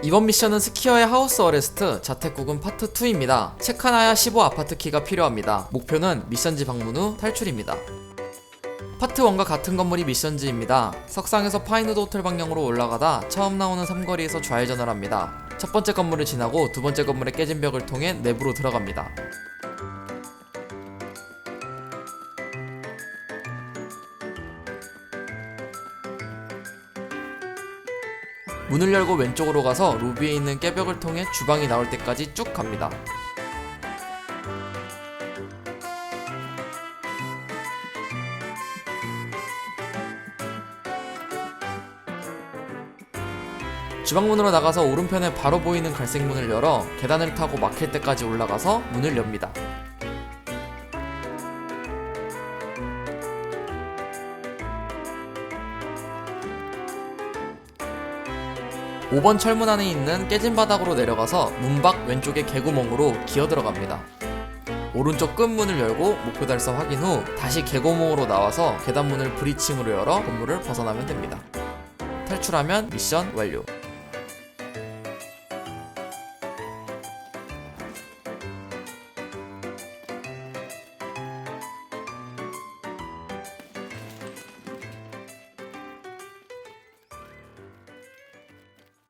이번 미션은 스키어의 하우스 어레스트 자택구금 파트 2입니다. 체카나야 15 아파트 키가 필요합니다. 목표는 미션지 방문 후 탈출입니다. 파트 1과 같은 건물이 미션지입니다. 석상에서 파인우드 호텔 방향으로 올라가다 처음 나오는 삼거리에서 좌회전을 합니다. 첫 번째 건물을 지나고 두 번째 건물의 깨진 벽을 통해 내부로 들어갑니다. 문을 열고 왼쪽으로 가서 로비에 있는 깨벽을 통해 주방이 나올 때까지 쭉 갑니다. 주방문으로 나가서 오른편에 바로 보이는 갈색 문을 열어 계단을 타고 막힐 때까지 올라가서 문을 엽니다. 오번 철문 안에 있는 깨진 바닥으로 내려가서 문 밖 왼쪽의 개구멍으로 기어 들어갑니다. 오른쪽 끝문을 열고 목표 달성 확인 후 다시 개구멍으로 나와서 계단문을 브리칭으로 열어 건물을 벗어나면 됩니다. 탈출하면 미션 완료.